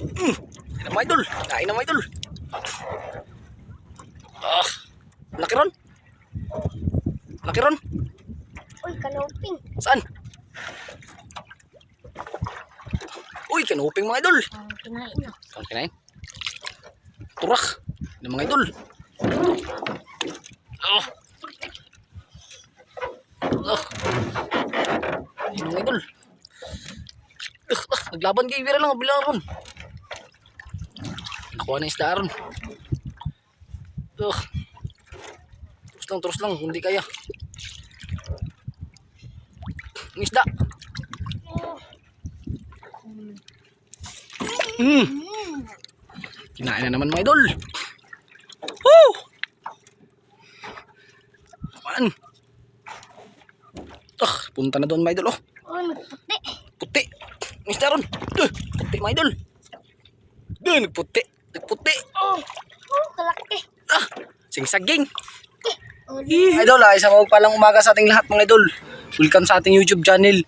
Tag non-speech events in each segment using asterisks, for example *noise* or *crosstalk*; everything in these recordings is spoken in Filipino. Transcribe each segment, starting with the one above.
Mm. Kain na mga idol. Kain na mga idol. Ah. Laki ron. Laki ron. Uy, kanoping. Saan? Uy, kanuping mga idol. Ang kinain na. Ang kinain. Turak. Ng mga idol. Oh. Oh. Ayun, mga idol. Ah, ah, naglaban kay Vera lang, bilang ron. Nakuha na isda ron. Oh. Terus lang, terus lang, hindi kaya. Ang isda. Hmm. Kinain na naman mga idol. Woo! Naman. Ah, punta na doon mga idol. Oh, Uy, nagputi. puti. Ang isda ron. Puti mga idol. Duh, nagputi. Nagputi. Oh, oh, kalaki. Ah, singsaging. Oh, Idol, ah, isang palang umaga sa ating lahat mga idol. Welcome sa ating YouTube channel.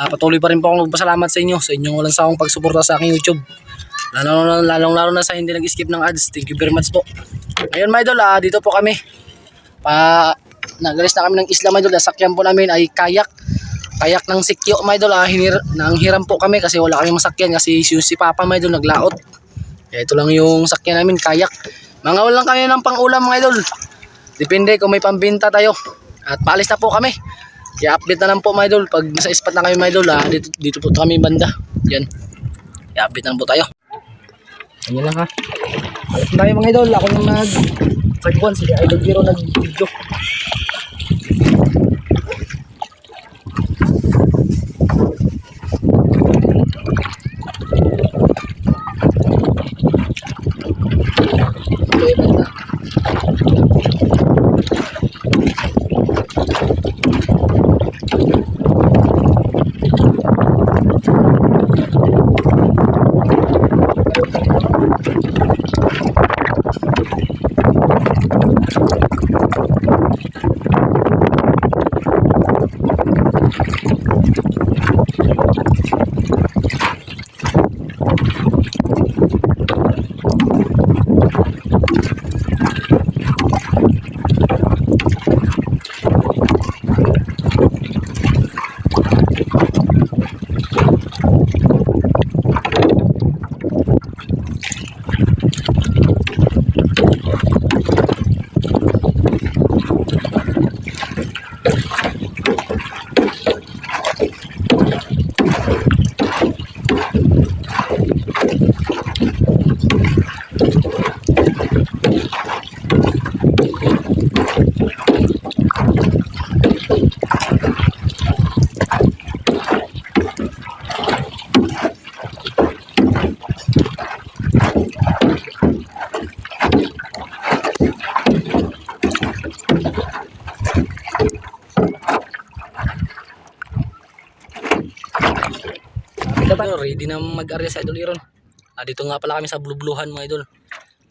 Ah, patuloy pa rin po akong magpasalamat sa inyo sa inyong walang sawang pagsuporta sa aking YouTube. Lalo na lalong lalo na sa hindi nag-skip ng ads. Thank you very much po. Ngayon mga idol, ah, dito po kami. Pa nagalis na kami ng isla mga idol. Sakyan po namin ay kayak. Kayak ng sikyo mga idol. Ah, hinir nang hiram po kami kasi wala kami masakyan kasi si, si Papa mga idol naglaot. Ito lang yung sakyan namin, kayak. Mga walang kami ng pang-ulam mga idol. Depende kung may pambinta tayo. At paalis na po kami. Kaya update na lang po mga idol. Pag nasa spot na kami mga idol, ah, dito, dito po kami banda. Yan. Kaya update na lang po tayo. Ganyan lang ha. Alas na tayo mga idol. Ako yung nag... Sagwan, si Idol Giro nag-video. Okay, banda. Ito ba? Ready na mag-area sa idol Iron. Ah, dito nga pala kami sa blubluhan mga idol.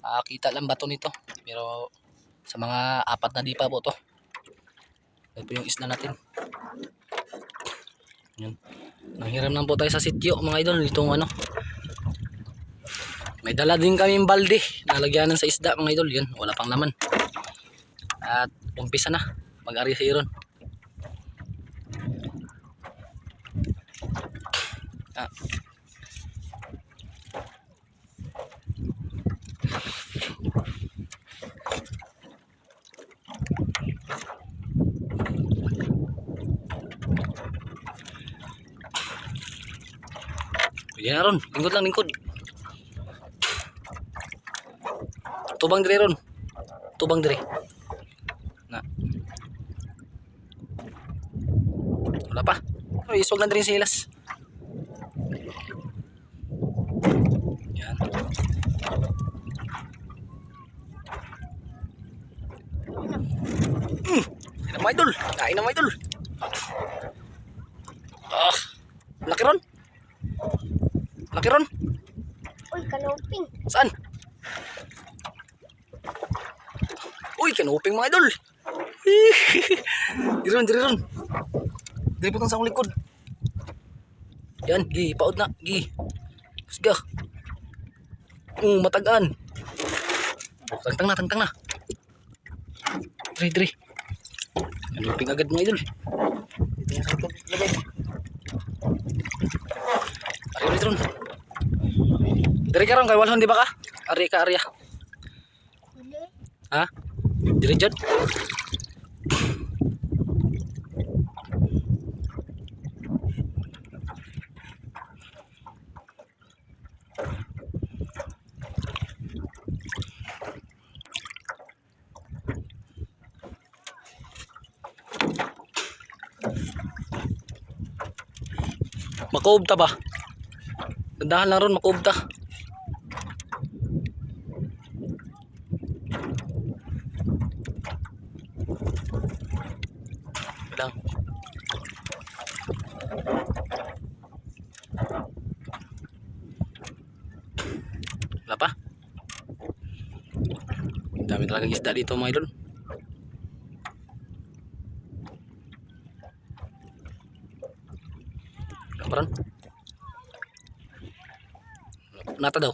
Ah, kita lang bato nito. Pero sa mga apat na dipa po to. Ito po yung isla natin. Yun. Nanghiram lang po tayo sa sityo mga idol. Itong ano. May dala din kami balde. Nalagyanan sa isda mga idol. Yan. Wala pang laman. At umpisa na. Mag-area sa Iron. Ron. Lingkod lang, lingkod. Tubang dire ron. Tubang dire. Na. Wala pa. Oh, iswag na din silas. Yan. Mm. Kain na mga idol. Kain na mga idol. Ah. Laki ron. Laki ron. Uy, kanoping. Saan? Uy, kanuping mga idol. *laughs* Diri ron, diri ron. Diri putang sa akong likod. Yan, gi, paod na, gi. Kusga. Mm, matagaan. Tangtang na, tangtang na. Dre, dre. Naluping agad mga idol. Dito yung sa likod. Lagay. Ari ulit ron. Dre ka ron, kay walhon di ba ka? Ari ka, Arya. Uli. Ha? Dire dyan? Makuob ta ba? Dandahan lang ron, makuob Talaga isda dito mga idol. Wala pa rin. Nata daw.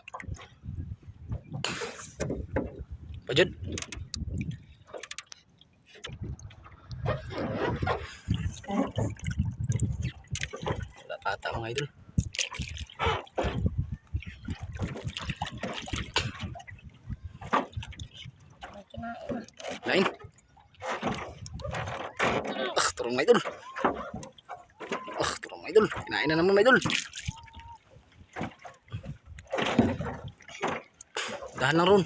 Pajud. Wala pa ata mga idol. Na. Lain. Ah, turong mga idol. Ah, turong mga idol. Kinain na naman mga. Dahan lang ron.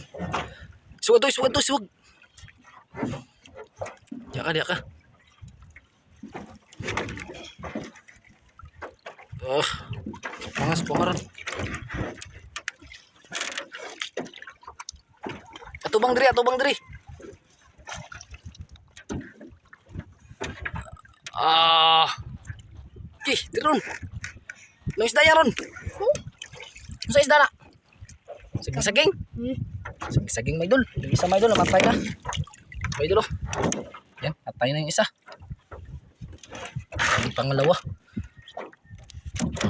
Suwag to, suwag to, suwag. Diyan ka, diyan ka. Oh, pangas pangaran. Atubang diri, atubang diri. Ah. Ki, diron. Nang isda yan ron. Ano sa isda na? Saging-saging. Saging-saging may dul. Yung isa may dul, namatay na. May dul oh. Yan, atay na yung isa. Yung pangalawa.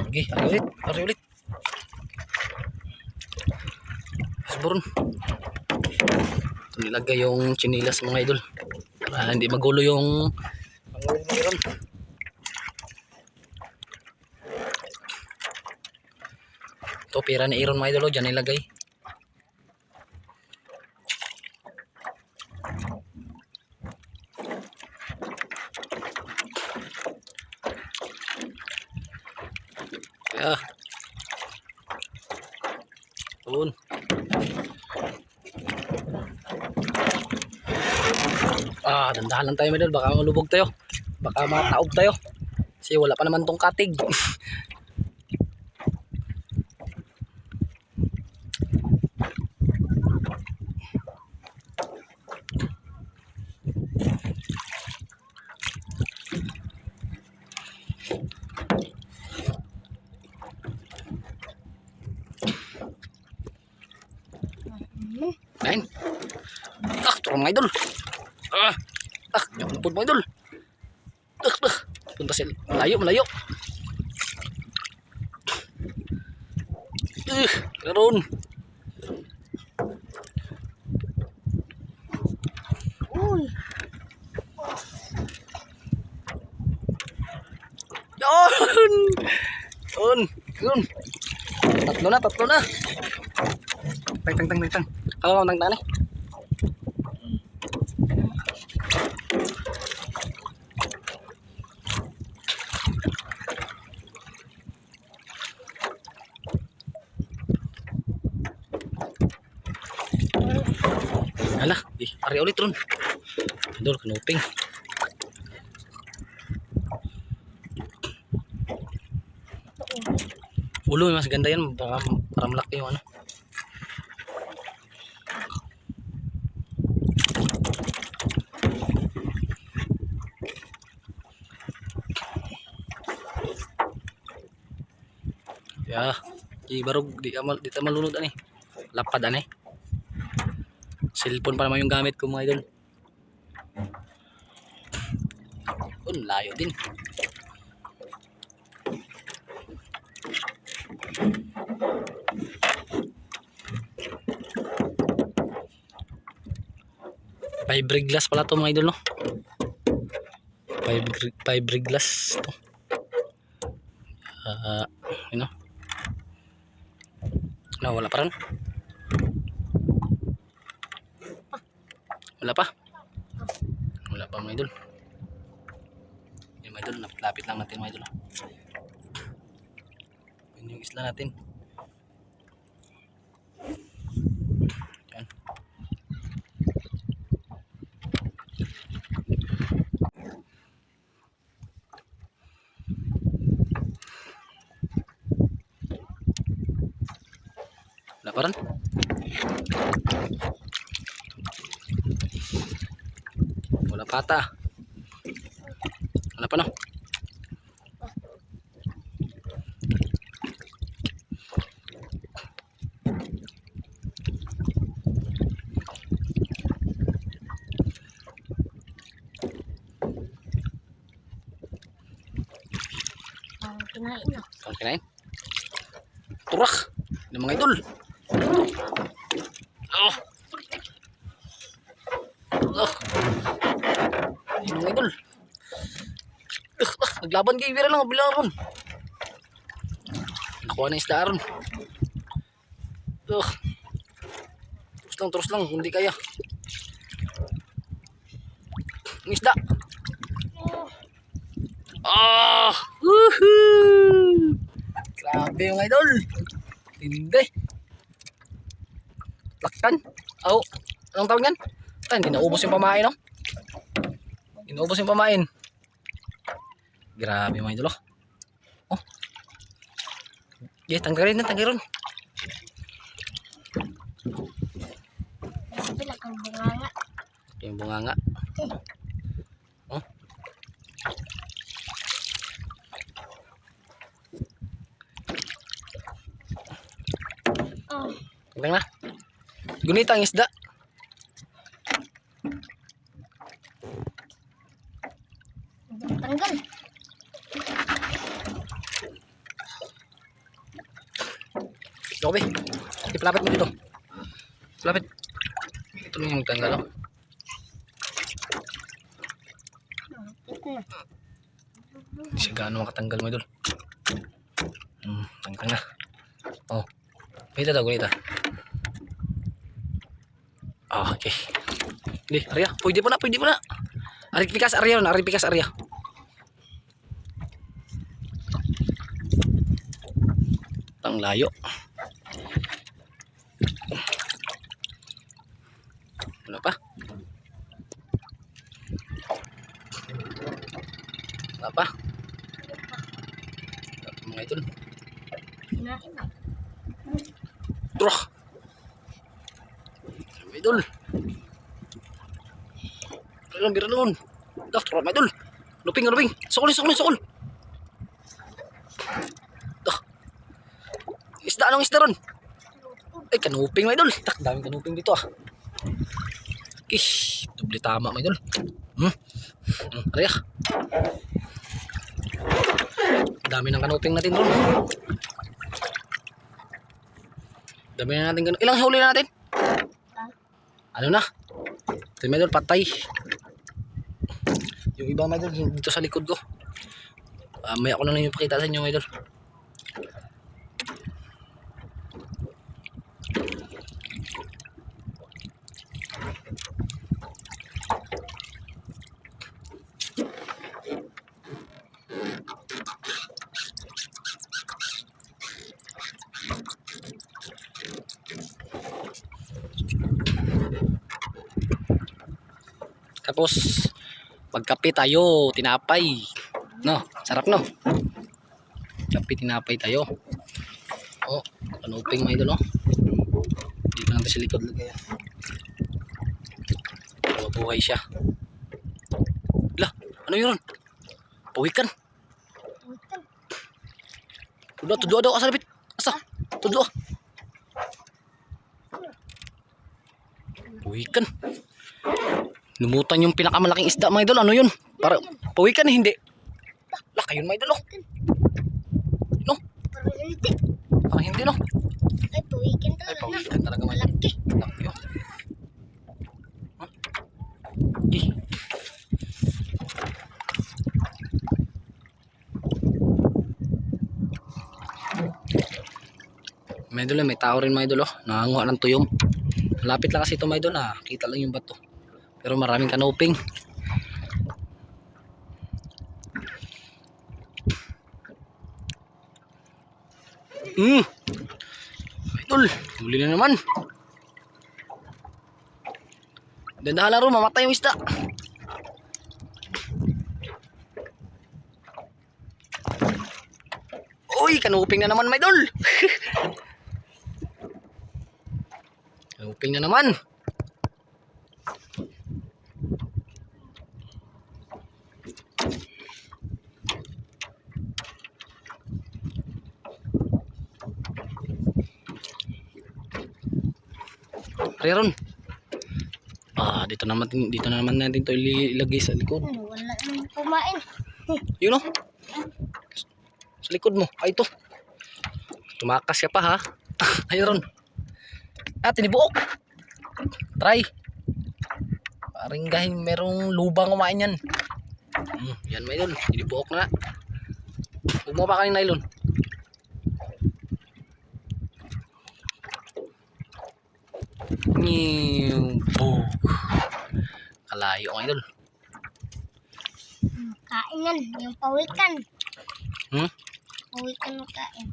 Sige, ari ulit. Ari ulit. Asburon. Ito nilagay yung chinilas mga idol. Para hindi magulo yung pangulo ng iron. Ito, pera ni Iron mga idol. Diyan nilagay. Kaya. Doon. Ah, dandahan lang tayo medal. Baka malubog tayo. Baka mataob tayo. Kasi wala pa naman tong katig. *laughs* Hmm. Lain. Ah, turun mga idol. Ah, ah, jangan pun mga idol. Ah, ah, punta sila. Malayo, malayo. Uh, karon. Uy. Yun! Yun! Yun! Tatlo na, tatlo na. Tang, tang, tang, tang, tang. Kalau mau tang, tang, ari ulit ron. Idol, kanuping. Ulo, mas ganda yan. Baka para malaki yung ano. Ya, di barog di ka mal, di ta malunod ani. Lapad ani. Cellphone pa naman yung gamit ko mga idol. Un, layo din. fiberglass pala to mga idol no Fiber, fiberglass to ah, ah, uh, you know na no, wala parang Wala pa? Wala pa mga idol. Yung mga idol, lapit lang natin mga idol. oh. Yun yung isla natin. Yan. Wala? Wala pa ata. Wala pa no? Parang kinain na. Saan kinain? Turak! Ng mga idol. Oh! Oh! Yung mga idol. Ah, ah, naglaban kay Vera lang, bilang ron. Nakuha na isda ron. Oh! Terus lang, terus lang, hindi kaya. Ang isda. Ah! Woohoo! Grabe yung idol. Hindi. Laksan. Oh, anong tawag yan? Ah, hindi naubos yung pamain, no? Hindi naubos yung pamain. Grabe mga idol, oh. Oh. Yeah, tanggalin na, tanggalin. Bila kang bunganga. Yung bunganga. Oh. Oh, Tanggal na. Gunita ang isda. hindi Jokobe. Ipalapit mo dito. Lapit. Ito lang yung tanggal, oh. Ito na. Hindi siya gaano makatanggal mo idol. Hmm, tanggal na. Oh. Gunita daw, gunita. Ah, okay. Hindi, Arya. Pwede pa na, pwede pa na. Aripikas Arya yun, Aripikas Arya. Ang layo. Wala pa. Wala pa. Wala pa mga idol. Trah! Mga idol. Lang, bira lang. Dah, trah, mga idol. Luping, luping. Sukul, sukul, sukul. Dah. Isda, anong isda ron? Ay, kanuping, mga idol. Tak, daming kanuping dito ah. Kish, doble tama, mga idol. Hmm? Hmm, ah. Dami ng kanuping natin ron. Dami na natin ganun. Ilang huli na natin? Ano na? Ito yung patay. Yung ibang medal, dito sa likod ko. Ah, may ako na lang yung pakita sa inyo, medal. Magkape tayo, tinapay. No, sarap no. Kape, tinapay tayo. Oh, kanuping mga idol, oh. Dito natin sa likod lagay. ah. Buhay siya. La, ano yun? Pawikan. Tudlo, tudlo daw, asa lapit. Asa? Tudlo. Pawikan. Lumutan yung pinakamalaking isda, mga idol. Ano yun? Para pawi ka na, hindi. Laka yun, mga idol, oh. No? Parang hindi. Parang hindi, no? Ay, pawikan talaga. Ay, pawikan talaga, mga idol. Malaki. Malaki, oh. Eh. Mga idol, may tao rin, mga idol, oh. Nanganguha ng tuyong. Malapit lang kasi ito, mga idol, ah. Kita lang yung bato. Pero maraming kanoping. Hmm. Idol, huli na naman. Dandahan lang ro, mamatay yung isda. Uy, kanuping na naman, my idol. *laughs* kanuping na naman. Ron. Ah, dito naman dito na naman natin to ilagay sa likod. Ano, wala nang kumain. *laughs* Yun oh. Sa likod mo. Ay, ito. Tumakas ka pa ha. *laughs* Ayun ron. Ah, tinibuok. Try. Paring gahin merong lubang kumain yan. Hmm, yan may idol. Tinibuok na. Huwag mo pa kaning nylon. Niw. Bog. Kalayo ang idol. Kain yan, yung pawikan. Hmm? Pawikan mo kain.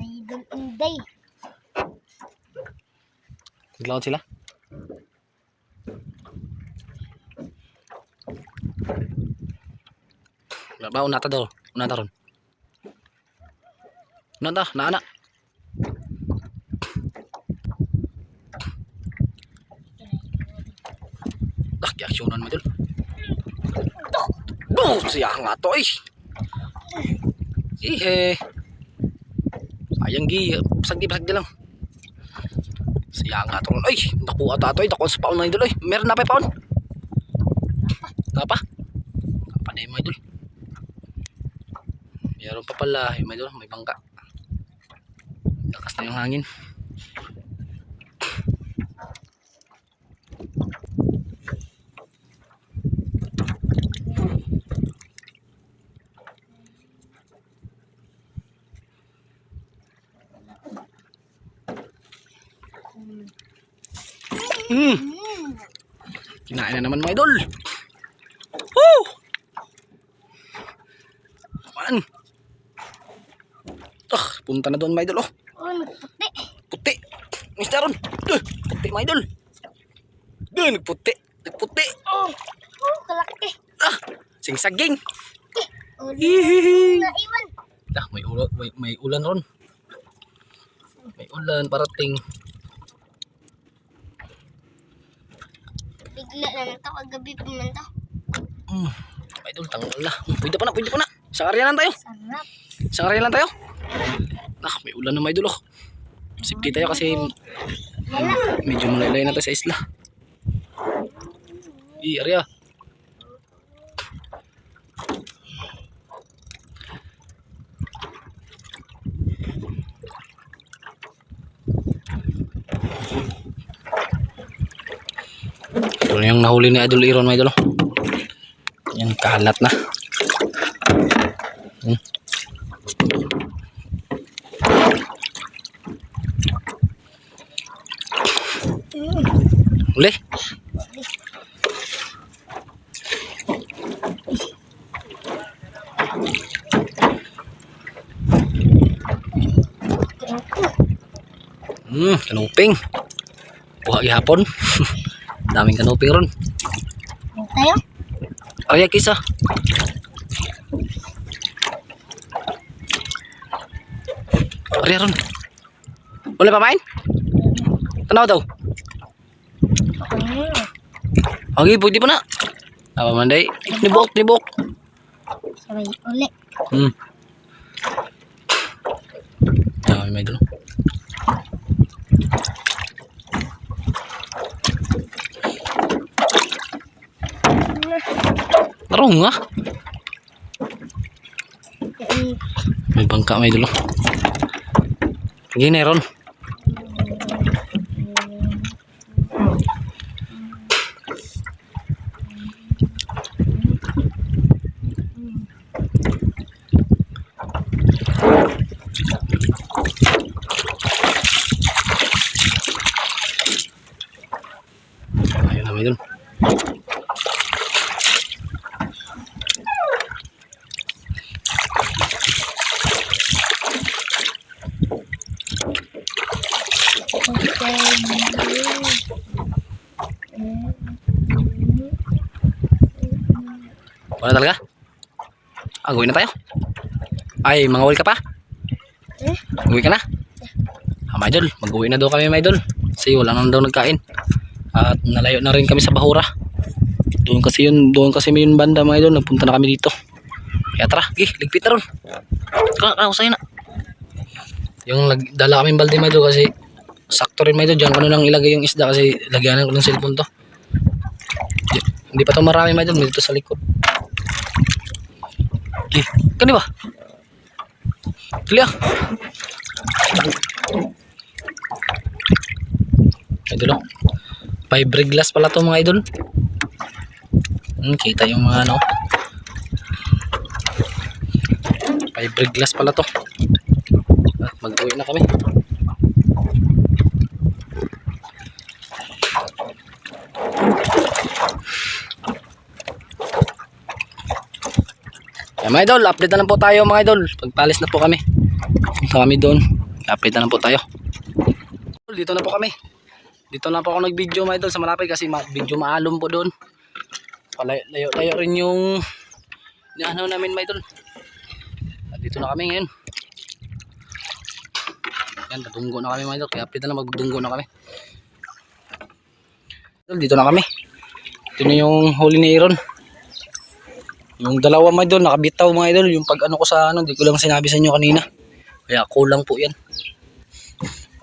Idol Inday. Naglaot sila? Ba? Unata daw. Unata ron. Unata. Naana. Ah, kiaksyonan mo dun. Oh, siya nga to eh. Ihe. Sayang gi. Pasag di, pasag lang. Siya nga to. Ay, nakuha ta to. Ay, nakuha sa paon na idol. Ay, meron na pa yung paon. Tapa. Tapa na yung idol. Meron pa pala. Mga idol, may bangka. Lakas na yung hangin. Hmm. Kinain na naman mga idol. Woo! Naman. Punta na doon mga idol. Oh, Oh, nagputi. puti. Mister Ron. Duh, puti mga idol. Duh, nagputi. Nagputi. Oh, oh, kalaki. Ah, singsaging. Oh, Hihihi. naiwan. May ulan, may, may ulan ron. May ulan parating. Bigla naman to, kagabi man to. Hmm. Idol, tangal na. Hmm, Pwede pa na, pwede pa na. Sa lang tayo. Sarap. Sa area lang tayo. Ah, may ulan na idol. Oh. Safety tayo kasi medyo malaylay na tayo sa isla. I, area. Ito yung nahuli ni Idol Iron, mga idol. oh. Yan, kahalat na. Hmm, kanuping. Buha gihapon. *laughs* Daming kanuping ron. Tayo? Ay, kisa. Ari ron. Wala pa main? Tanaw daw. Okay, pwede pa na. Apa manday? Nibok, nibok. Sabay uli. Hmm. Dami may dalo. Tarong nga. Hmm. May bangka may dalo. Gini ron. Dami dun. Wala talaga? Gawin na tayo. Ay, mga ka pa? Eh? Uwi ka na? Ah, my idol, mag-uwi na daw kami, my idol. Kasi wala nang daw nagkain. At nalayo na rin kami sa Bahura. Doon kasi yun, doon kasi may yun banda, mga idol. Nagpunta na kami dito. Kaya tara, gi, ligpit na ron. Kaya, kaya, sa'yo na. Yung dala kami balde, my idol, kasi sakto rin, my idol. Diyan ko na lang ilagay yung isda kasi lagyanan ko ng cellphone to. Di- Hindi pa to marami, my idol. May Dito sa likod. Gi, kani ba? Dali ah. Idol oh. Fiber glass pala to mga idol. Hmm, kita yung mga ano. Fiber glass pala to. At mag-uwi na kami. Mga idol, update na lang po tayo mga idol. Pagpalis na po kami. Punta kami doon. Update na lang po tayo. Dito na po kami. Dito na po ako nag-video mga idol sa malapit kasi ma video maalom po doon. Layo-layo rin yung ano namin mga idol. Dito na kami ngayon. Yan, dadunggo na kami mga idol. Kaya update na lang magdunggo na kami. Dito na kami. Ito na yung huli ni Aaron. Yung dalawa mga idol, nakabitaw mga idol. Yung pag ano ko sa ano, di ko lang sinabi sa inyo kanina. Kaya kulang po yan.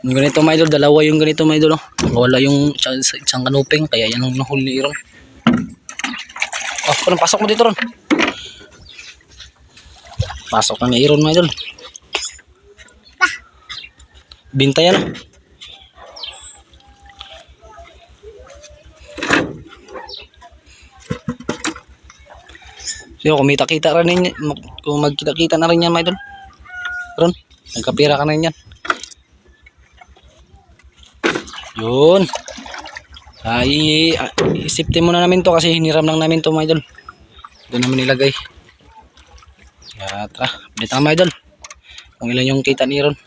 Yung ganito mga idol, dalawa yung ganito mga idol. Oh. Wala yung isang, kanuping, kaya yan ang nahuli ni Aaron. Oh, parang pasok mo dito ron. Pasok na ni Aaron mga idol. Binta So, kumita-kita rin mag- Kung magkita-kita na rin yan, mga idol. Ron, nagkapira ka na rin yan. Yun. Ay, isipin muna namin to kasi hiniram lang namin to, mga idol. Doon namin nilagay. Kaya, tara, update na mga idol. Kung ilan yung kita ni Ron.